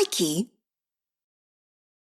Mikey